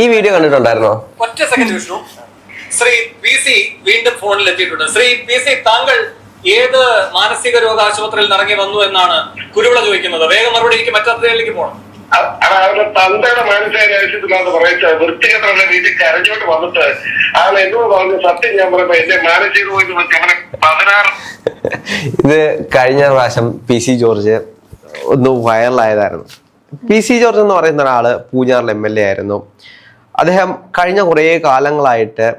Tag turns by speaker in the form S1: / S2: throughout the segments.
S1: ഈ വീഡിയോ കണ്ടിട്ടുണ്ടായിരുന്നോ?
S2: ഒറ്റ second Vishnu. Sree P C വീണ്ടും ഫോണിൽ എത്തിയിട്ടുണ്ട്. ശ്രീ പി സി താങ്കൾ ഏത് മാനസിക രോഗ ആശുപത്രിയിൽ നിന്ന് ഇറങ്ങി വന്നു എന്നാണ് കുരുവിള ചോദിക്കുന്നത്. വേഗം മറുപടി എനിക്ക് മറ്റത്തേക്ക് പോകണം
S3: അവരുടെ തന്തയുടെ മാനസികാവശ്യത്തിലാന്ന് പറയുന്നത് വൃത്തികെട്ടുള്ള രീതിയിൽ കരഞ്ഞോട്ട് വന്നിട്ട് ആൾ എന്നോട് പറഞ്ഞു സത്യം ഞാൻ പറയുമ്പോ എന്റെ മാനസിക രോഗം വെച്ച് അവനെ പതിനാറ്
S1: ഇത് കഴിഞ്ഞ പ്രാവശ്യം പി സി ജോർജ് ഒന്ന് വൈറലായതായിരുന്നു പി സി ജോർജ് എന്ന് പറയുന്ന ഒരാൾ പൂഞ്ഞാറിൽ എം എൽ എ ആയിരുന്നു. അദ്ദേഹം കഴിഞ്ഞ കുറേ കാലങ്ങളായിട്ട്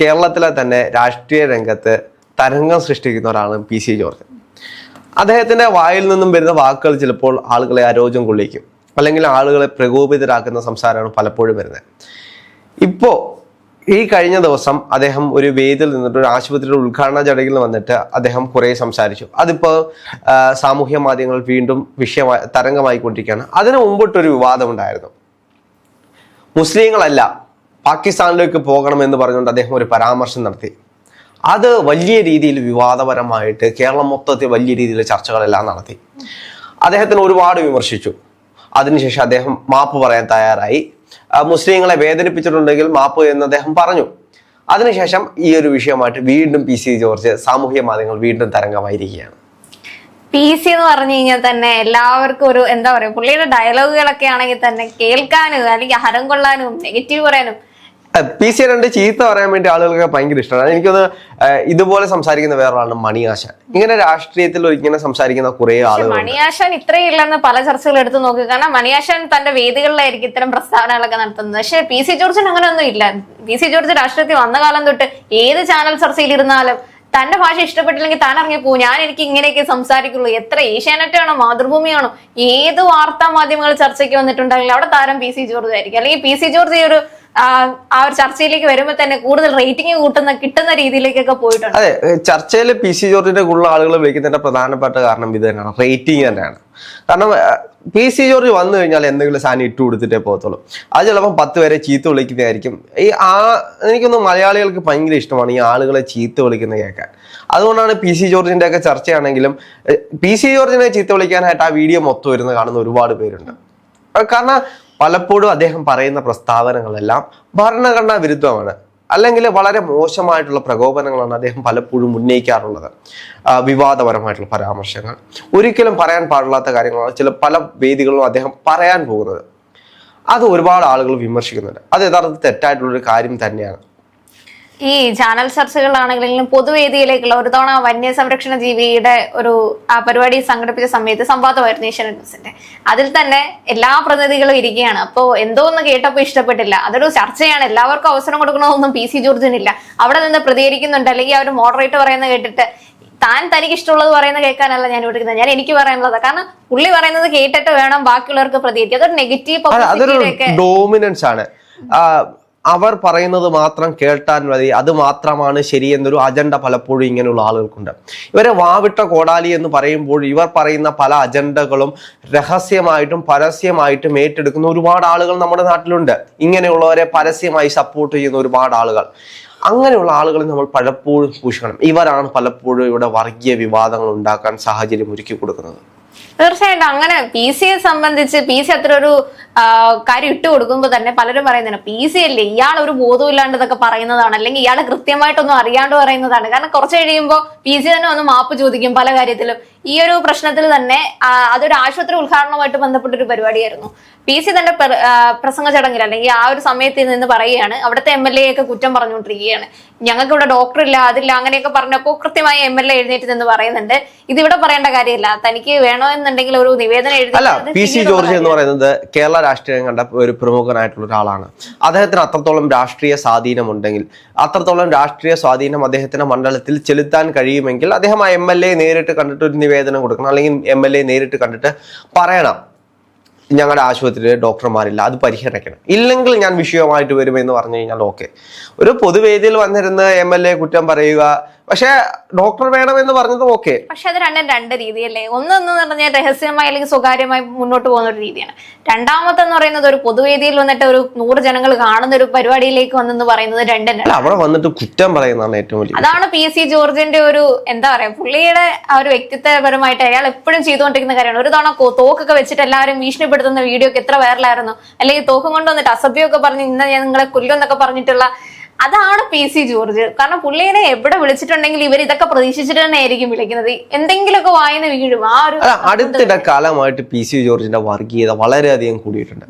S1: കേരളത്തിലെ തന്നെ രാഷ്ട്രീയ രംഗത്ത് തരംഗം സൃഷ്ടിക്കുന്ന ഒരാളാണ് പി സി ജോർജ്. അദ്ദേഹത്തിന്റെ വായിൽ നിന്നും വരുന്ന വാക്കുകൾ ചിലപ്പോൾ ആളുകളെ അരോചം കൊള്ളിക്കും. അല്ലെങ്കിൽ ആളുകളെ പ്രകോപിതരാക്കുന്ന സംസാരമാണ് പലപ്പോഴും വരുന്നത്. ഇപ്പോ ഈ കഴിഞ്ഞ ദിവസം അദ്ദേഹം ഒരു വേദിയിൽ നിന്നിട്ട് ഒരു ആശുപത്രിയുടെ ഉദ്ഘാടന ചടങ്ങിൽ വന്നിട്ട് അദ്ദേഹം കുറെ സംസാരിച്ചു. അതിപ്പോ സാമൂഹ്യ മാധ്യമങ്ങൾ വീണ്ടും വിഷയമായി തരംഗമായിക്കൊണ്ടിരിക്കുകയാണ്. അതിനു മുമ്പിട്ടൊരു വിവാദം ഉണ്ടായിരുന്നു. മുസ്ലിങ്ങളല്ല പാകിസ്ഥാനിലേക്ക് പോകണമെന്ന് പറഞ്ഞുകൊണ്ട് അദ്ദേഹം ഒരു പരാമർശം നടത്തി. അത് വലിയ രീതിയിൽ വിവാദപരമായിട്ട് കേരളം മൊത്തത്തിൽ വലിയ രീതിയിൽ ചർച്ചകളെല്ലാം നടത്തി. അദ്ദേഹത്തിന് ഒരുപാട് വിമർശിച്ചു. അതിനുശേഷം അദ്ദേഹം മാപ്പ് പറയാൻ തയ്യാറായി. മുസ്ലിങ്ങളെ വേദനിപ്പിച്ചിട്ടുണ്ടെങ്കിൽ മാപ്പ് എന്ന് അദ്ദേഹം പറഞ്ഞു. അതിനുശേഷം ഈ ഒരു വിഷയമായിട്ട് വീണ്ടും പി സി ജോർജ് സാമൂഹ്യ മാധ്യമങ്ങൾ വീണ്ടും തരംഗമായിരിക്കുകയാണ്.
S4: പി സി എന്ന് പറഞ്ഞു കഴിഞ്ഞാൽ തന്നെ എല്ലാവർക്കും ഒരു എന്താ പറയുക പുള്ളിയുടെ ഡയലോഗുകളൊക്കെ ആണെങ്കിൽ തന്നെ കേൾക്കാനും അല്ലെങ്കിൽ ഹരം കൊള്ളാനും നെഗറ്റീവ് പറയാനും
S1: പി സി രണ്ട് ചീത്ത പറയാൻ വേണ്ടി ആളുകൾക്ക് ഭയങ്കര ഇഷ്ടമാണ്. എനിക്കൊന്ന് ഇതുപോലെ സംസാരിക്കുന്ന വേറൊരാളാണ് മണിയാശ ഇങ്ങനെ രാഷ്ട്രീയത്തിൽ ഇങ്ങനെ സംസാരിക്കുന്ന കുറെ
S4: ആളുകൾ
S1: മണിയാശൻ
S4: മണിയാശാൻ ഇത്രയും ഇല്ലെന്ന് പല ചർച്ചകൾ എടുത്തു നോക്കുക കാരണം മണിയാശാൻ തന്റെ വേദികളിലായിരിക്കും ഇത്തരം പ്രസ്താവനകളൊക്കെ നടത്തുന്നത്. പക്ഷെ പി സി ജോർജിന് അങ്ങനെ ഒന്നും ഇല്ല. പി സി ജോർജ് രാഷ്ട്രീയത്തിൽ വന്ന കാലം തൊട്ട് ഏത് ചാനൽ ചർച്ചയിൽ ഇരുന്നാലും തന്റെ ഭാഷ ഇഷ്ടപ്പെട്ടില്ലെങ്കിൽ താൻ ഇറങ്ങി പോകും ഞാൻ എനിക്ക് ഇങ്ങനെയൊക്കെ സംസാരിക്കുള്ളൂ. എത്ര ഏഷ്യാനെറ്റ് ആണോ മാതൃഭൂമിയാണോ ഏത് വാർത്താ മാധ്യമങ്ങൾ ചർച്ചയ്ക്ക് വന്നിട്ടുണ്ടെങ്കിലും അവിടെ താരം പി സി ജോർജ് ആയിരിക്കും. അല്ലെങ്കിൽ പി സി ജോർജ് ഈ ഒരു ആ, ഒരു ചർച്ചയിലേക്ക് വരുമ്പോൾ തന്നെ കൂടുതൽ റേറ്റിംഗ് കൂട്ടുന്ന കിട്ടുന്ന രീതിയിലേക്കൊക്കെ പോയിട്ടുണ്ട്.
S1: അതെ ചർച്ചയിൽ പി സി ജോർജിന്റെ കൂടുതൽ ആളുകൾ വിളിക്കുന്നതിന്റെ പ്രധാനപ്പെട്ട കാരണം ഇത് തന്നെയാണ്. റേറ്റിംഗ് തന്നെയാണ്. കാരണം പി സി ജോർജ് വന്നു കഴിഞ്ഞാൽ എന്തെങ്കിലും സാധനം ഇട്ടു കൊടുത്തിട്ടേ പോകത്തുള്ളൂ. അത് ചിലപ്പോൾ പത്ത് പേരെ ചീത്ത വിളിക്കുന്നതായിരിക്കും. ഈ ആ എനിക്കൊന്ന് മലയാളികൾക്ക് ഭയങ്കര ഇഷ്ടമാണ് ഈ ആളുകളെ ചീത്ത വിളിക്കുന്നത് കേൾക്കാൻ. അതുകൊണ്ടാണ് പി സി ജോർജിന്റെ ഒക്കെ ചർച്ചയാണെങ്കിലും പി സി ജോർജിനെ ചീത്ത വിളിക്കാനായിട്ട് ആ വീഡിയോ മൊത്തം വരുന്ന കാണുന്ന ഒരുപാട് പേരുണ്ട്. കാരണം പലപ്പോഴും അദ്ദേഹം പറയുന്ന പ്രസ്താവനകളെല്ലാം ഭരണഘടനാ വിരുദ്ധമാണ്. അല്ലെങ്കിൽ വളരെ മോശമായിട്ടുള്ള പ്രകോപനങ്ങളാണ് അദ്ദേഹം പലപ്പോഴും ഉന്നയിക്കാറുള്ളത്. വിവാദപരമായിട്ടുള്ള പരാമർശങ്ങൾ. ഒരിക്കലും പറയാൻ പാടില്ലാത്ത കാര്യങ്ങളാണ് ചില പല വേദികളിലും അദ്ദേഹം പറയാൻ പോകുന്നത്. അത് ഒരുപാട് ആളുകൾ വിമർശിക്കുന്നുണ്ട്. അത് യഥാർത്ഥത്തിൽ തെറ്റായിട്ടുള്ളൊരു കാര്യം തന്നെയാണ്.
S4: ഈ ചാനൽ ചർച്ചകളാണെങ്കിലും പൊതുവേദിയിലേക്കുള്ള ഒരു തവണ വന്യ സംരക്ഷണ ജീവിയുടെ ഒരു ആ പരിപാടി സംഘടിപ്പിച്ച സമയത്ത് സംവാദമായിരുന്നു ഏഷ്യാനെറ്റ് ന്യൂസിന്റെ. അതിൽ തന്നെ എല്ലാ പ്രതിനിധികളും ഇരിക്കുകയാണ്. അപ്പോൾ എന്തോ ഒന്ന് കേട്ടപ്പോൾ ഇഷ്ടപ്പെട്ടില്ല. അതൊരു ചർച്ചയാണ്. എല്ലാവർക്കും അവസരം കൊടുക്കണമെന്നൊന്നും പി സി ജോർജിനില്ല. അവിടെ നിന്ന് പ്രതികരിക്കുന്നുണ്ട്. അല്ലെങ്കിൽ അവർ മോഡറേറ്റ് പറയുന്നത് കേട്ടിട്ട് താൻ തനിക്ക് ഇഷ്ടമുള്ളത് പറയുന്നത് കേൾക്കാനല്ല ഞാൻ വിളിക്കുന്നത്. ഞാൻ എനിക്ക് പറയാനുള്ളത്. കാരണം പുള്ളി പറയുന്നത് കേട്ടിട്ട് വേണം ബാക്കിയുള്ളവർക്ക് പ്രതികരിക്കുക അതൊരു നെഗറ്റീവ്
S1: ഡോമിനൻസ് ആണ്. അവർ പറയുന്നത് മാത്രം കേട്ടാൽ മതി. അത് മാത്രമാണ് ശരി എന്നൊരു അജണ്ട പലപ്പോഴും ഇങ്ങനെയുള്ള ആളുകൾക്കുണ്ട്. ഇവരെ വാവിട്ട കോടാലി എന്ന് പറയുമ്പോൾ ഇവർ പറയുന്ന പല അജണ്ടകളും രഹസ്യമായിട്ടും പരസ്യമായിട്ടും ഏറ്റെടുക്കുന്ന ഒരുപാട് ആളുകൾ നമ്മുടെ നാട്ടിലുണ്ട്. ഇങ്ങനെയുള്ളവരെ പരസ്യമായി സപ്പോർട്ട് ചെയ്യുന്ന ഒരുപാട് ആളുകൾ. അങ്ങനെയുള്ള ആളുകളെ നമ്മൾ പലപ്പോഴും സൂക്ഷിക്കണം ഇവരാണ് പലപ്പോഴും ഇവിടെ വർഗീയ വിവാദങ്ങൾ ഉണ്ടാക്കാൻ സാഹചര്യം ഒരുക്കി കൊടുക്കുന്നത്.
S4: തീർച്ചയായിട്ടും അങ്ങനെ പി സിയെ സംബന്ധിച്ച് പി സി അത്ര ഒരു കാര്യം ഇട്ട് കൊടുക്കുമ്പോൾ തന്നെ പലരും പറയുന്നതാണ് പി സി അല്ലേ ഇയാൾ ഒരു ബോധവും ഇല്ലാണ്ടതൊക്കെ പറയുന്നതാണ് അല്ലെങ്കിൽ ഇയാൾ കൃത്യമായിട്ടൊന്നും അറിയാണ്ട് പറയുന്നതാണ്. കാരണം കുറച്ച് കഴിയുമ്പോൾ പി സി തന്നെ ഒന്ന് മാപ്പ് ചോദിക്കും പല കാര്യത്തിലും. ഈ ഒരു പ്രശ്നത്തിൽ തന്നെ അതൊരു ആശുപത്രി ഉദ്ഘാടനവുമായിട്ട് ബന്ധപ്പെട്ട ഒരു പരിപാടിയായിരുന്നു. പി സി തന്റെ പ്രസംഗ ചടങ്ങിൽ അല്ലെങ്കിൽ ആ ഒരു സമയത്ത് നിന്ന് പറയുകയാണ് അവിടുത്തെ എം എൽ എ ഒക്കെ കുറ്റം പറഞ്ഞുകൊണ്ടിരിക്കുകയാണ്. ഞങ്ങൾക്ക് ഇവിടെ ഡോക്ടർ ഇല്ല അതില്ല അങ്ങനെയൊക്കെ പറഞ്ഞപ്പോൾ കൃത്യമായി എം എൽ എ എഴുന്നേറ്റ് നിന്ന് പറയുന്നുണ്ട്. ഇതിവിടെ പറയേണ്ട കാര്യമില്ല തനിക്ക് വേണോ എന്നുണ്ടെങ്കിൽ ഒരു നിവേദനം എഴുതി
S1: അല്ല പി സി ജോർജ് എന്ന് പറയുന്നത് കേരള രാഷ്ട്രീയം കണ്ട ഒരു പ്രമുഖനായിട്ടുള്ള ഒരാളാണ്. അദ്ദേഹത്തിന് അത്രത്തോളം രാഷ്ട്രീയ സ്വാധീനമുണ്ടെങ്കിൽ അത്രത്തോളം രാഷ്ട്രീയ സ്വാധീനം അദ്ദേഹത്തിന്റെ മണ്ഡലത്തിൽ ചെലുത്താൻ കഴിയുമെങ്കിൽ അദ്ദേഹം ആ എം എൽ എ നേരിട്ട് കണ്ടിട്ട് ഒരു നിവേദനം കൊടുക്കണം അല്ലെങ്കിൽ എം എൽ എ നേരിട്ട് കണ്ടിട്ട് പറയണം ഞങ്ങളുടെ ആശുപത്രിയിൽ ഡോക്ടർമാരില്ല അത് പരിഹരിക്കണം. ഇല്ലെങ്കിൽ ഞാൻ വിഷയമായിട്ട് വരുമെന്ന് പറഞ്ഞു കഴിഞ്ഞാൽ ഓക്കെ ഒരു പൊതുവേദിയിൽ വന്നിരുന്ന് എം എൽ എ കുറ്റം പറയുക പക്ഷെ ഡോക്ടർ വേണമെന്ന് പറഞ്ഞത് ഓക്കെ.
S4: പക്ഷെ അത് രണ്ടും രണ്ട് രീതിയല്ലേ? ഒന്നെന്ന് പറഞ്ഞാൽ രഹസ്യമായി അല്ലെങ്കിൽ സ്വകാര്യമായി മുന്നോട്ട് പോകുന്ന ഒരു രീതിയാണ്. രണ്ടാമത്തെ എന്ന് പറയുന്നത് ഒരു പൊതുവേദിയിൽ വന്നിട്ട് ഒരു നൂറ് ജനങ്ങൾ കാണുന്ന ഒരു പരിപാടിയിലേക്ക് വന്നെന്ന് പറയുന്നത് രണ്ടും
S1: അവിടെ വന്നിട്ട് കുറ്റം പറയുന്നതാണ് ഏറ്റവും വലിയ
S4: അതാണ് പി. സി. ജോർജിന്റെ ഒരു എന്താ പറയാ പുള്ളിയുടെ ആ ഒരു വ്യക്തിത്വപരമായിട്ട് അയാൾ എപ്പോഴും ചെയ്തുകൊണ്ടിരിക്കുന്ന കാര്യമാണ്. ഒരു തവണ തോക്കൊക്കെ വെച്ചിട്ട് എല്ലാവരും ഭീഷണിപ്പെടുത്തുന്ന വീഡിയോ ഒക്കെ എത്ര വൈറലായിരുന്നു അല്ലെങ്കിൽ തോക്കും കൊണ്ട് വന്നിട്ട് അസഭ്യമൊക്കെ പറഞ്ഞ് ഇന്ന് ഞാൻ നിങ്ങളെ കൊല്ലുമെന്നൊക്കെ പറഞ്ഞിട്ടുള്ള അതാണ് പി സി ജോർജ്. കാരണം പുള്ളിനെ എവിടെ വിളിച്ചിട്ടുണ്ടെങ്കിൽ ഇവർ ഇതൊക്കെ പ്രതീക്ഷിച്ചിട്ട് തന്നെ ആയിരിക്കും വിളിക്കുന്നത്. എന്തെങ്കിലുമൊക്കെ വായന വീഴും. ആ ഒരു
S1: അടുത്തിടെ കാലമായിട്ട് പി സി ജോർജിന്റെ വർഗീയത വളരെയധികം കൂടിയിട്ടുണ്ട്.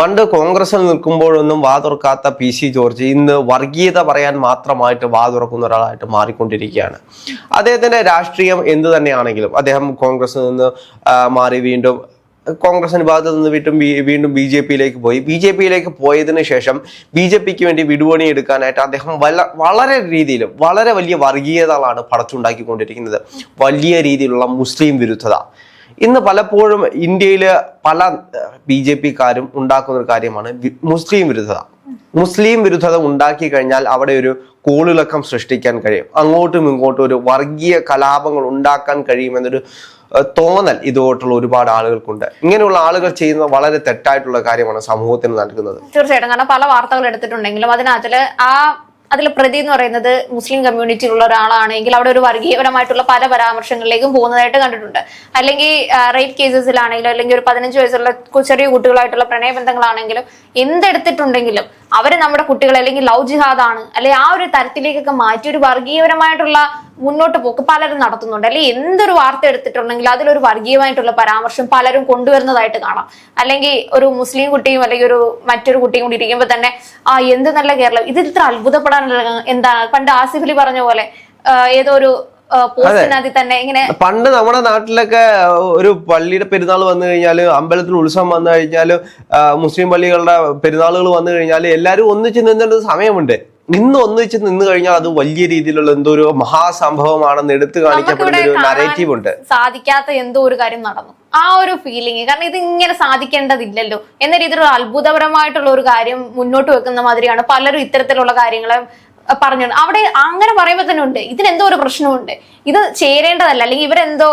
S1: പണ്ട് കോൺഗ്രസിൽ നിൽക്കുമ്പോഴൊന്നും വാ തുറക്കാത്ത പി സി ജോർജ് ഇന്ന് വർഗീയത പറയാൻ മാത്രമായിട്ട് വാ തുറക്കുന്ന ഒരാളായിട്ട് മാറിക്കൊണ്ടിരിക്കുകയാണ്. അദ്ദേഹത്തിന്റെ രാഷ്ട്രീയം എന്ത് തന്നെയാണെങ്കിലും അദ്ദേഹം കോൺഗ്രസിൽ നിന്ന് മാറി വീണ്ടും കോൺഗ്രസിന് ഭാഗത്ത് നിന്ന് വീണ്ടും വീണ്ടും ബി ജെ പിയിലേക്ക് പോയി. ബി ജെ പിയിലേക്ക് പോയതിനു ശേഷം ബി ജെ പിക്ക് വേണ്ടി വിടുപണി എടുക്കാനായിട്ട് അദ്ദേഹം വല്ല വളരെ രീതിയിൽ വളരെ വലിയ വർഗീയതകളാണ് പടച്ചുണ്ടാക്കിക്കൊണ്ടിരിക്കുന്നത്. വലിയ രീതിയിലുള്ള മുസ്ലിം വിരുദ്ധത. ഇന്ന് പലപ്പോഴും ഇന്ത്യയിൽ പല ബി ജെ പിക്കാരും ഉണ്ടാക്കുന്ന ഒരു കാര്യമാണ് മുസ്ലിം വിരുദ്ധത. മുസ്ലിം വിരുദ്ധത ഉണ്ടാക്കി കഴിഞ്ഞാൽ അവിടെ ഒരു കോളിളക്കം സൃഷ്ടിക്കാൻ കഴിയും. അങ്ങോട്ടും ഇങ്ങോട്ടും ഒരു വർഗീയ കലാപങ്ങൾ ഉണ്ടാക്കാൻ കഴിയുമെന്നൊരു തോന്നൽ ഇതുപോലുള്ള ഒരുപാട് ആളുകൾക്കുണ്ട്. ഇങ്ങനെയുള്ള ആളുകൾ ചെയ്യുന്ന വളരെ തെറ്റായിട്ടുള്ള കാര്യമാണ് സമൂഹത്തിന് നൽകുന്നത്.
S4: തീർച്ചയായിട്ടും. കാരണം പല വാർത്തകൾ എടുത്തിട്ടുണ്ടെങ്കിലും അതിനകത്തിൽ ആ അതിൽ പ്രതി എന്ന് പറയുന്നത് മുസ്ലിം കമ്മ്യൂണിറ്റിയിലുള്ള ഒരാളാണെങ്കിൽ അവിടെ ഒരു വർഗീയപരമായിട്ടുള്ള പല പരാമർശങ്ങളിലേക്കും പോകുന്നതായിട്ട് കണ്ടിട്ടുണ്ട്. അല്ലെങ്കിൽ റേപ്പ് കേസസിലാണെങ്കിലും അല്ലെങ്കിൽ ഒരു പതിനഞ്ച് വയസ്സുള്ള ചെറിയ കുട്ടികളായിട്ടുള്ള പ്രണയബന്ധങ്ങളാണെങ്കിലും എന്തെടുത്തിട്ടുണ്ടെങ്കിലും അവർ നമ്മുടെ കുട്ടികളെ അല്ലെങ്കിൽ ലവ് ജിഹാദാണ് അല്ലെങ്കിൽ ആ ഒരു തരത്തിലേക്കൊക്കെ മാറ്റി ഒരു വർഗീയപരമായിട്ടുള്ള മുന്നോട്ട് പോക്ക് പലരും നടത്തുന്നുണ്ട്. അല്ലെങ്കിൽ എന്തൊരു വാർത്ത എടുത്തിട്ടുണ്ടെങ്കിൽ അതിലൊരു വർഗീയമായിട്ടുള്ള പരാമർശം പലരും കൊണ്ടുവരുന്നതായിട്ട് കാണാം. അല്ലെങ്കിൽ ഒരു മുസ്ലിം കുട്ടിയും അല്ലെങ്കിൽ ഒരു മറ്റൊരു കുട്ടിയും കൂടി ഇരിക്കുമ്പോൾ തന്നെ ആ എന്ത് നല്ല കേരളം. ഇത് ഇത്ര അത്ഭുതപ്പെടാനുള്ള എന്താ? പണ്ട് ആസിഫ് അലി പറഞ്ഞ പോലെ ഏതോ ഒരു
S1: പണ്ട് നമ്മുടെ നാട്ടിലൊക്കെ ഒരു പള്ളിയുടെ പെരുന്നാൾ വന്നു കഴിഞ്ഞാൽ അമ്പലത്തിൽ ഉത്സവം വന്നു കഴിഞ്ഞാൽ മുസ്ലിം പള്ളികളുടെ പെരുന്നാളുകൾ വന്നു കഴിഞ്ഞാൽ എല്ലാവരും ഒന്നിച്ച് നിന്നിട്ട് സമയമുണ്ട്. ഇന്ന് ഒന്നിച്ച് നിന്ന് കഴിഞ്ഞാൽ അത് വലിയ രീതിയിലുള്ള എന്തോ ഒരു മഹാസംഭവമാണെന്ന് എടുത്തു കാണിക്കപ്പെടുന്ന ഒരു നരേറ്റീവ് ഉണ്ട്.
S4: സാധിക്കാത്ത എന്തോ ഒരു കാര്യം നടന്നു. ആ ഒരു ഫീലിംഗ് കാരണം ഇത് ഇങ്ങനെ സാധിക്കേണ്ടതില്ലല്ലോ. എന്ന രീതിയിലുള്ള അത്ഭുതപരമായിട്ടുള്ള ഒരു കാര്യം മുന്നോട്ട് വെക്കുന്ന മാതിരിയാണ് പലരും ഇത്തരത്തിലുള്ള കാര്യങ്ങളെ പറഞ്ഞു അവിടെ അങ്ങനെ പറയുമ്പോൾ തന്നെ ഉണ്ട്. ഇതിനെന്തോ ഒരു പ്രശ്നമുണ്ട്. ഇത് ചേരേണ്ടതല്ല. അല്ലെങ്കിൽ ഇവരെന്തോ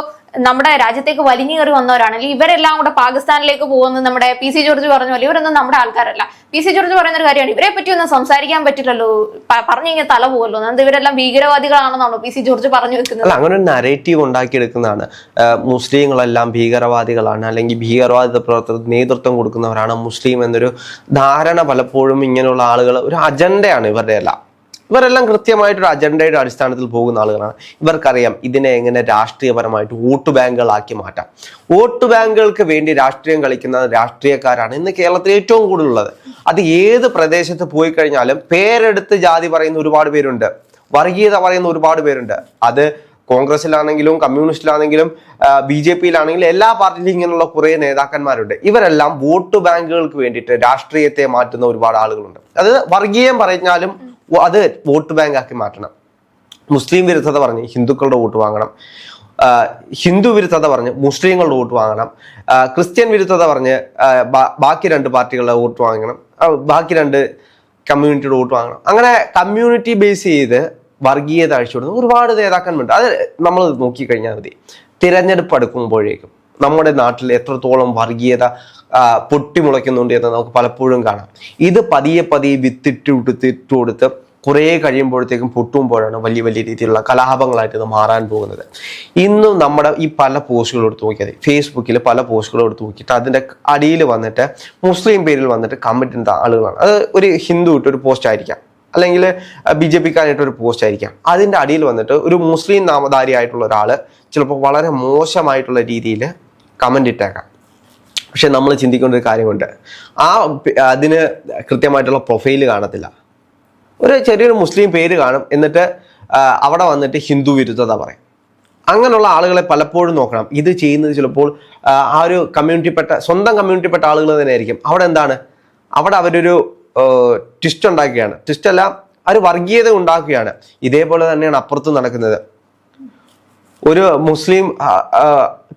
S4: നമ്മുടെ രാജ്യത്തേക്ക് വലിഞ്ഞു കയറി വന്നവരാണ്. അല്ലെങ്കിൽ ഇവരെല്ലാം കൂടെ പാകിസ്ഥാനിലേക്ക് പോകുന്നത് നമ്മുടെ പി സി ജോർജ് പറഞ്ഞ പോലെ ഇവരൊന്നും നമ്മുടെ ആൾക്കാരല്ല. പി സി ജോർജ് പറയുന്ന ഒരു കാര്യമാണ് ഇവരെ പറ്റി ഒന്നും സംസാരിക്കാൻ പറ്റില്ലല്ലോ. പറഞ്ഞു കഴിഞ്ഞാൽ തല പോകുമല്ലോ അത് ഇവരെല്ലാം ഭീകരവാദികളാണെന്നാണോ പി സി ജോർജ് പറഞ്ഞു വെക്കുന്നത്?
S1: അങ്ങനെ ഒരു നരേറ്റീവ് ഉണ്ടാക്കിയെടുക്കുന്നതാണ്. മുസ്ലിങ്ങളെല്ലാം ഭീകരവാദികളാണ് അല്ലെങ്കിൽ ഭീകരവാദ പ്രവർത്തനത്തിന് നേതൃത്വം കൊടുക്കുന്നവരാണ് മുസ്ലിം എന്നൊരു ധാരണ പലപ്പോഴും ഇങ്ങനെയുള്ള ആളുകൾ ഒരു അജണ്ടയാണ് ഇവരുടെ എല്ലാം ഇവരെല്ലാം കൃത്യമായിട്ടൊരു അജണ്ടയുടെ അടിസ്ഥാനത്തിൽ പോകുന്ന ആളുകളാണ്. ഇവർക്കറിയാം ഇതിനെ എങ്ങനെ രാഷ്ട്രീയപരമായിട്ട് വോട്ട് ബാങ്കുകളാക്കി മാറ്റാം. വോട്ട് ബാങ്കുകൾക്ക് വേണ്ടി രാഷ്ട്രീയം കളിക്കുന്ന രാഷ്ട്രീയക്കാരാണ് ഇന്ന് കേരളത്തിൽ ഏറ്റവും കൂടുതലുള്ളത്. അത് ഏത് പ്രദേശത്ത് പോയി കഴിഞ്ഞാലും പേരെടുത്ത് ജാതി പറയുന്ന ഒരുപാട് പേരുണ്ട്. വർഗീയത പറയുന്ന ഒരുപാട് പേരുണ്ട്. അത് കോൺഗ്രസിലാണെങ്കിലും കമ്മ്യൂണിസ്റ്റിലാണെങ്കിലും ബി ജെ പിയിലാണെങ്കിലും എല്ലാ പാർട്ടിയിലും ഇങ്ങനെയുള്ള കുറേ നേതാക്കന്മാരുണ്ട്. ഇവരെല്ലാം വോട്ട് ബാങ്കുകൾക്ക് വേണ്ടിയിട്ട് രാഷ്ട്രീയത്തെ മാറ്റുന്ന ഒരുപാട് ആളുകളുണ്ട്. അത് വർഗീയം പറഞ്ഞാലും അത് വോട്ട് ബാങ്ക് ആക്കി മാറ്റണം. മുസ്ലിം വിരുദ്ധത പറഞ്ഞ് ഹിന്ദുക്കളുടെ വോട്ട് വാങ്ങണം. ഹിന്ദു വിരുദ്ധത പറഞ്ഞ് മുസ്ലിങ്ങളുടെ വോട്ട് വാങ്ങണം. ക്രിസ്ത്യൻ വിരുദ്ധത പറഞ്ഞ് ബാക്കി രണ്ട് പാർട്ടികളുടെ വോട്ട് വാങ്ങണം. ബാക്കി രണ്ട് കമ്മ്യൂണിറ്റിയുടെ വോട്ട് വാങ്ങണം. അങ്ങനെ കമ്മ്യൂണിറ്റി ബേസ് ചെയ്ത് വർഗീയത അഴിച്ചുവിടുന്ന ഒരുപാട് നേതാക്കന്മാരുണ്ട്. അത് നമ്മൾ നോക്കിക്കഴിഞ്ഞാൽ മതി. തിരഞ്ഞെടുപ്പ് അടുക്കുമ്പോഴേക്കും നമ്മുടെ നാട്ടിൽ എത്രത്തോളം വർഗീയത പൊട്ടിമുളയ്ക്കുന്നുണ്ട് എന്ന് നമുക്ക് പലപ്പോഴും കാണാം. ഇത് പതിയെ പതിയെ വിത്തിട്ട് കൊടുത്തിട്ട് കൊടുത്ത് കുറേ കഴിയുമ്പോഴത്തേക്കും പൊട്ടുമ്പോഴാണ് വലിയ വലിയ രീതിയിലുള്ള കലാപങ്ങളായിട്ട് ഇത് മാറാൻ പോകുന്നത്. ഇന്നും നമ്മുടെ ഈ പല പോസ്റ്റുകൾ എടുത്ത് നോക്കിയാൽ ഫേസ്ബുക്കിൽ പല പോസ്റ്റുകൾ എടുത്ത് നോക്കിയിട്ട് അതിന്റെ അടിയിൽ വന്നിട്ട് മുസ്ലിം പേരിൽ വന്നിട്ട് കമ്മിറ്റ് ചെയ്യുന്ന ആളുകളാണ്. അത് ഒരു ഹിന്ദു ഒരു പോസ്റ്റ് ആയിരിക്കാം. അല്ലെങ്കിൽ ബി ജെ പിക്കാരായിട്ട് ഒരു പോസ്റ്റ് ആയിരിക്കാം. അതിന്റെ അടിയിൽ വന്നിട്ട് ഒരു മുസ്ലിം നാമധാരിയായിട്ടുള്ള ഒരാൾ ചിലപ്പോൾ വളരെ മോശമായിട്ടുള്ള രീതിയിൽ കമന്റ് ഇട്ടേക്കാം. പക്ഷെ നമ്മൾ ചിന്തിക്കേണ്ട ഒരു കാര്യമുണ്ട്. ആ അതിന് കൃത്യമായിട്ടുള്ള പ്രൊഫൈൽ കാണത്തില്ല. ഒരു ചെറിയൊരു മുസ്ലിം പേര് കാണും എന്നിട്ട് അവിടെ വന്നിട്ട് ഹിന്ദു വിരുദ്ധത പറയും. അങ്ങനെയുള്ള ആളുകളെ പലപ്പോഴും നോക്കണം. ഇത് ചെയ്യുന്നത് ചിലപ്പോൾ ആ, ഒരു കമ്മ്യൂണിറ്റിപ്പെട്ട സ്വന്തം കമ്മ്യൂണിറ്റിപ്പെട്ട ആളുകൾ തന്നെ ആയിരിക്കും. അവിടെ എന്താണ്? അവിടെ അവരൊരു ട്വിസ്റ്റ് ഉണ്ടാക്കുകയാണ്. ട്വിസ്റ്റ് അല്ല ഒരു വർഗീയത ഉണ്ടാക്കുകയാണ്. ഇതേപോലെ തന്നെയാണ് അപ്പുറത്ത് നടക്കുന്നത്. ഒരു മുസ്ലിം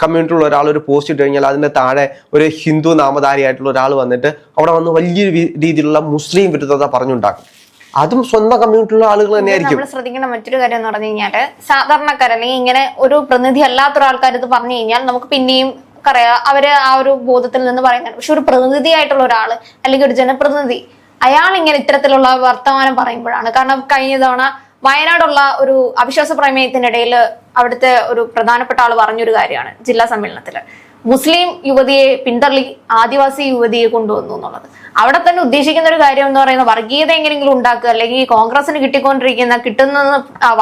S1: കമ്മ്യൂണിറ്റി ഉള്ള ഒരാൾ ഒരു പോസ്റ്റ് ഇട്ട് കഴിഞ്ഞാൽ അതിന്റെ താഴെ ഒരു ഹിന്ദു നാമധാരിയായിട്ടുള്ള ഒരാൾ വന്നിട്ട് അവിടെ വന്ന് വലിയൊരു രീതിയിലുള്ള മുസ്ലിം വിരുദ്ധത പറഞ്ഞുണ്ടാക്കും. അതും സ്വന്തം കമ്മ്യൂണിറ്റിയിലുള്ള ആളുകൾ തന്നെയായിരിക്കും.
S4: നമ്മൾ ശ്രദ്ധിക്കേണ്ട മറ്റൊരു കാര്യം എന്ന് പറഞ്ഞു കഴിഞ്ഞാൽ സാധാരണക്കാർ അല്ലെങ്കിൽ ഇങ്ങനെ ഒരു പ്രതിനിധി അല്ലാത്ത ഒരാൾക്കാർ ഇത് പറഞ്ഞു കഴിഞ്ഞാൽ നമുക്ക് പിന്നെയും പറയാ അവർ ആ ഒരു ബോധത്തിൽ നിന്ന് പറയുന്നുണ്ട് പക്ഷെ ഒരു പ്രതിനിധിയായിട്ടുള്ള ഒരാൾ അല്ലെങ്കിൽ ഒരു ജനപ്രതിനിധി അയാൾ ഇങ്ങനെ ഇത്തരത്തിലുള്ള വർത്തമാനം പറയുമ്പോഴാണ്. കാരണം കഴിഞ്ഞ തവണ വയനാടുള്ള ഒരു അവിശ്വാസ പ്രമേയത്തിന്റെ ഇടയിൽ അവിടുത്തെ ഒരു പ്രധാനപ്പെട്ട ആൾ പറഞ്ഞൊരു കാര്യമാണ് ജില്ലാ സമ്മേളനത്തിൽ മുസ്ലിം യുവതിയെ പിന്തള്ളി ആദിവാസി യുവതിയെ കൊണ്ടുവന്നു എന്നുള്ളത്. അവിടെ തന്നെ ഉദ്ദേശിക്കുന്ന ഒരു കാര്യം എന്ന് പറയുന്നത് വർഗീയത എങ്ങനെയെങ്കിലും ഉണ്ടാക്കുക അല്ലെങ്കിൽ കോൺഗ്രസിന് കിട്ടിക്കൊണ്ടിരിക്കുന്ന കിട്ടുന്ന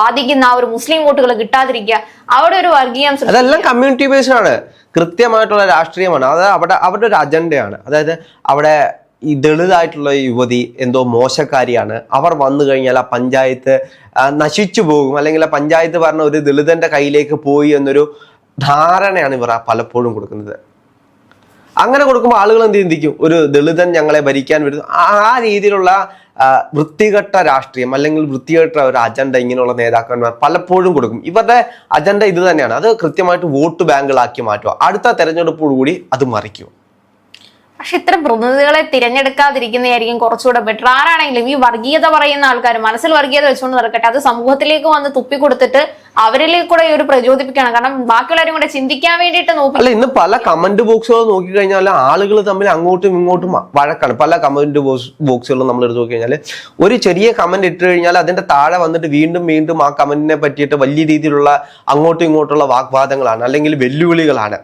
S4: വാദിക്കുന്ന ആ ഒരു മുസ്ലിം വോട്ടുകൾ കിട്ടാതിരിക്കുക അവിടെ ഒരു വർഗീയം.
S1: അതെല്ലാം കമ്മ്യൂണിറ്റി ബേസ്ഡ് ആണ്. കൃത്യമായിട്ടുള്ള രാഷ്ട്രീയമാണ്. അതായത് അവിടെ അവരുടെ ഒരു അജണ്ടയാണ് അതായത് അവിടെ ഈ ദളിതായിട്ടുള്ള യുവതി എന്തോ മോശക്കാരിയാണ്. അവർ വന്നു കഴിഞ്ഞാൽ ആ പഞ്ചായത്ത് നശിച്ചു പോകും. അല്ലെങ്കിൽ ആ പഞ്ചായത്ത് പറഞ്ഞ ഒരു ദളിതന്റെ കയ്യിലേക്ക് പോയി എന്നൊരു ധാരണയാണ് ഇവർ പലപ്പോഴും കൊടുക്കുന്നത്. അങ്ങനെ കൊടുക്കുമ്പോൾ ആളുകൾ എന്ത് ചിന്തിക്കും? ഒരു ദളിതൻ ഞങ്ങളെ ഭരിക്കാൻ വരുന്നു. ആ രീതിയിലുള്ള വൃത്തികെട്ട രാഷ്ട്രീയം അല്ലെങ്കിൽ വൃത്തികെട്ട ഒരു അജണ്ട ഇങ്ങനെയുള്ള നേതാക്കന്മാർ പലപ്പോഴും കൊടുക്കും. ഇവരുടെ അജണ്ട ഇത് തന്നെയാണ്. അത് കൃത്യമായിട്ട് വോട്ട് ബാങ്കുകളാക്കി മാറ്റുക. അടുത്ത തെരഞ്ഞെടുപ്പോടുകൂടി അത് മറിക്കും.
S4: പക്ഷെ ഇത്തരം പ്രതിനിധികളെ തിരഞ്ഞെടുക്കാതിരിക്കുന്നതായിരിക്കും കുറച്ചുകൂടെ ബെറ്റർ ആരാണെങ്കിലും ഈ വർഗീയത പറയുന്ന ആൾക്കാർ മനസ്സിൽ വർഗീയത വെച്ചുകൊണ്ട് നടക്കട്ടെ അത് സമൂഹത്തിലേക്ക് വന്ന് തുപ്പി കൊടുത്തിട്ട് അവരിലേക്ക് കൂടെ ഈ ഒരു പ്രചോദിപ്പിക്കണം. കാരണം ബാക്കിയുള്ളവരും കൂടെ ചിന്തിക്കാൻ വേണ്ടിയിട്ട് നോക്കി
S1: അല്ല ഇന്ന് പല കമന്റ് ബോക്സുകൾ നോക്കിക്കഴിഞ്ഞാൽ ആളുകൾ തമ്മിൽ അങ്ങോട്ടും ഇങ്ങോട്ടും വഴക്കാണ്. പല കമന്റ് ബോക്സുകളും നമ്മൾ എടുത്ത് നോക്കിക്കഴിഞ്ഞാൽ ഒരു ചെറിയ കമന്റ് ഇട്ട് കഴിഞ്ഞാൽ അതിന്റെ താഴെ വന്നിട്ട് വീണ്ടും വീണ്ടും ആ കമന്റിനെ പറ്റിയിട്ട് വലിയ രീതിയിലുള്ള അങ്ങോട്ടും ഇങ്ങോട്ടുള്ള വാഗ്വാദങ്ങളാണ് അല്ലെങ്കിൽ വെല്ലുവിളികളാണ്.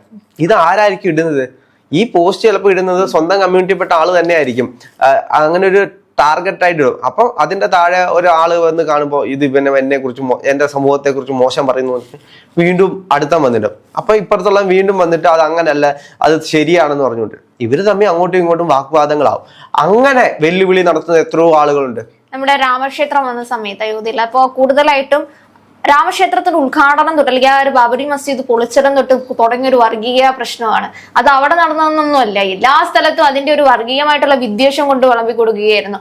S1: ഇത് ആരായിരിക്കും ഇടുന്നത്? ഈ പോസ്റ്റ് ചിലപ്പോൾ ഇടുന്നത് സ്വന്തം കമ്മ്യൂണിറ്റിപ്പെട്ട ആൾ തന്നെ ആയിരിക്കും അങ്ങനെ ഒരു ടാർഗറ്റ് ആയിട്ട് ഇടും. അപ്പം അതിന്റെ താഴെ ഒരാൾ വന്ന് കാണുമ്പോൾ ഇത് പിന്നെ എന്നെ കുറിച്ച് എന്റെ സമൂഹത്തെ കുറിച്ച് മോശം പറയുന്നു വീണ്ടും അടുത്ത വന്നിട്ടും അപ്പൊ ഇപ്പുറത്തുള്ള വീണ്ടും വന്നിട്ട് അത് അങ്ങനല്ല അത് ശരിയാണെന്ന് പറഞ്ഞുകൊണ്ട്. ഇവർ തമ്മിൽ അങ്ങോട്ടും ഇങ്ങോട്ടും വാഗ്വാദങ്ങളാവും അങ്ങനെ വെല്ലുവിളി നടത്തുന്ന എത്രയോ ആളുകളുണ്ട്.
S4: നമ്മുടെ രാമക്ഷേത്രം വന്ന സമയത്ത് അയോധ്യയിൽ. അപ്പോൾ കൂടുതലായിട്ടും രാമക്ഷേത്രത്തിന്റെ ഉദ്ഘാടനം ആ ഒരു ബാബരി മസ്ജിദ് പൊളിച്ചിടം തൊട്ട് തുടങ്ങിയ ഒരു വർഗീയ പ്രശ്നമാണ്. അത് അവിടെ നടന്നതൊന്നുമല്ല. എല്ലാ സ്ഥലത്തും അതിന്റെ ഒരു വർഗീയമായിട്ടുള്ള വിദ്വേഷം കൊണ്ട് വിളമ്പി കൊടുക്കുകയായിരുന്നു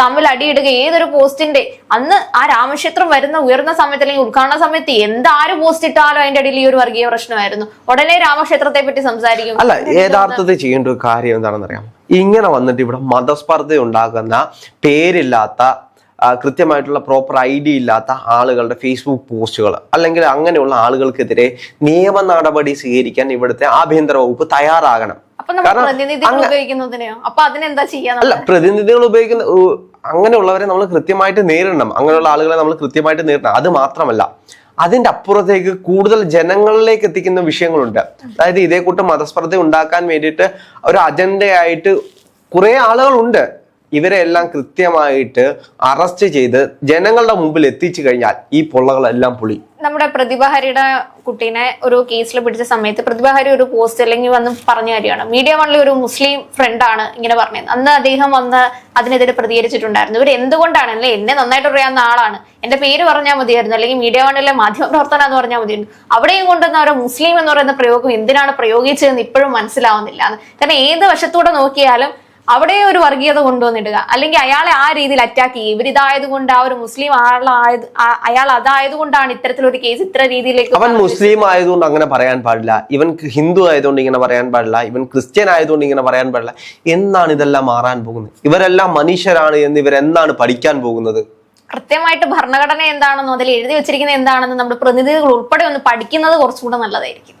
S4: തമ്മിൽ അടിയിടുക ഏതൊരു പോസ്റ്റിന്റെ അന്ന് ആ രാമക്ഷേത്രം വരുന്ന ഉയർന്ന സമയത്ത് അല്ലെങ്കിൽ ഉദ്ഘാടന സമയത്ത് എന്താര് പോസ്റ്റ് ഇട്ടാലും അതിന്റെ അടിയിൽ ഈ ഒരു വർഗീയ പ്രശ്നമായിരുന്നു. ഉടനെ രാമക്ഷേത്രത്തെ പറ്റി സംസാരിക്കും.
S1: അല്ല യഥാർത്ഥത്തിൽ ചെയ്യേണ്ട ഒരു കാര്യം എന്താണെന്ന് അറിയാം ഇങ്ങനെ വന്നിട്ട് ഇവിടെ മതസ്പർദ്ധ ഉണ്ടാക്കുന്ന പേരില്ലാത്ത കൃത്യമായിട്ടുള്ള പ്രോപ്പർ ഐ ഡി ഇല്ലാത്ത ആളുകളുടെ ഫേസ്ബുക്ക് പോസ്റ്റുകൾ അല്ലെങ്കിൽ അങ്ങനെയുള്ള ആളുകൾക്കെതിരെ നിയമ നടപടി സ്വീകരിക്കാൻ ഇവിടുത്തെ ആഭ്യന്തര വകുപ്പ് തയ്യാറാകണം. അല്ല പ്രതിനിധികൾ ഉപയോഗിക്കുന്ന അങ്ങനെയുള്ളവരെ നമ്മൾ കൃത്യമായിട്ട് നേരിടണം. അങ്ങനെയുള്ള ആളുകളെ നമ്മൾ കൃത്യമായിട്ട് നേരിടണം. അത് മാത്രമല്ല അതിന്റെ അപ്പുറത്തേക്ക് കൂടുതൽ ജനങ്ങളിലേക്ക് എത്തിക്കുന്ന വിഷയങ്ങളുണ്ട്. അതായത് ഇതേ കൂട്ട് മതസ്പർദ്ധ ഉണ്ടാക്കാൻ വേണ്ടിയിട്ട് ഒരു അജണ്ടയായിട്ട് കുറെ ആളുകളുണ്ട്. ഇവരെ എല്ലാം കൃത്യമായിട്ട് അറസ്റ്റ് ചെയ്ത് ജനങ്ങളുടെ മുമ്പിൽ എത്തിച്ചു കഴിഞ്ഞാൽ ഈ പൊള്ളകളെല്ലാം പുളി.
S4: നമ്മുടെ പ്രതിഭാഹരിയുടെ കുട്ടീനെ ഒരു കേസിൽ പിടിച്ച സമയത്ത് പ്രതിഭാഹരി ഒരു പോസ്റ്റ് അല്ലെങ്കിൽ വന്ന് പറഞ്ഞ കാര്യമാണ്. മീഡിയ വണ്ണിൽ ഒരു മുസ്ലിം ഫ്രണ്ടാണ് ഇങ്ങനെ പറഞ്ഞത്. അന്ന് അദ്ദേഹം വന്ന് അതിനെതിരെ പ്രതികരിച്ചിട്ടുണ്ടായിരുന്നു. ഇവർ എന്തുകൊണ്ടാണ് അല്ലെ? എന്നെ നന്നായിട്ട് അറിയാവുന്ന ആളാണ്. എന്റെ പേര് പറഞ്ഞാൽ മതിയായിരുന്നു. അല്ലെങ്കിൽ മീഡിയ വണ്ണിലെ മാധ്യമ പ്രവർത്തനം എന്ന് പറഞ്ഞാൽ മതിയായിരുന്നു. അവിടെയും കൊണ്ടുവന്ന ഒരു മുസ്ലിം എന്ന് പറയുന്ന പ്രയോഗം എന്തിനാണ് പ്രയോഗിച്ചതെന്ന് ഇപ്പോഴും മനസ്സിലാവുന്നില്ല. കാരണം ഏത് വശത്തൂടെ നോക്കിയാലും അവിടെ ഒരു വർഗീയത കൊണ്ടുവന്നിടുക. അല്ലെങ്കിൽ അയാളെ ആ രീതിയിൽ അറ്റാക്ക് ചെയ്യും ഇവരിതായത് കൊണ്ട് ആ ഒരു മുസ്ലിം ആളായത് അയാൾ അതായത് കൊണ്ടാണ് ഇത്തരത്തിലൊരു കേസ് ഇത്ര രീതിയിലേക്ക്
S1: അവൻ മുസ്ലിം ആയതുകൊണ്ട് അങ്ങനെ പറയാൻ പാടില്ല. ഇവൻ ഹിന്ദു ആയതുകൊണ്ട് ഇങ്ങനെ പറയാൻ പാടില്ല. ഇവൻ ക്രിസ്ത്യൻ ആയതുകൊണ്ട് ഇങ്ങനെ പറയാൻ പാടില്ല. എന്നാണ് ഇതെല്ലാം മാറാൻ പോകുന്നത്? ഇവരെല്ലാം മനുഷ്യരാണ് എന്ന് ഇവരെന്നാണ് പഠിക്കാൻ പോകുന്നത്?
S4: കൃത്യമായിട്ട് ഭരണഘടന എന്താണെന്നും അതിൽ എഴുതി വെച്ചിരിക്കുന്നത് എന്താണെന്ന് നമ്മുടെ പ്രതിനിധികൾ ഉൾപ്പെടെ ഒന്ന് പഠിക്കുന്നത് കുറച്ചുകൂടെ നല്ലതായിരിക്കും.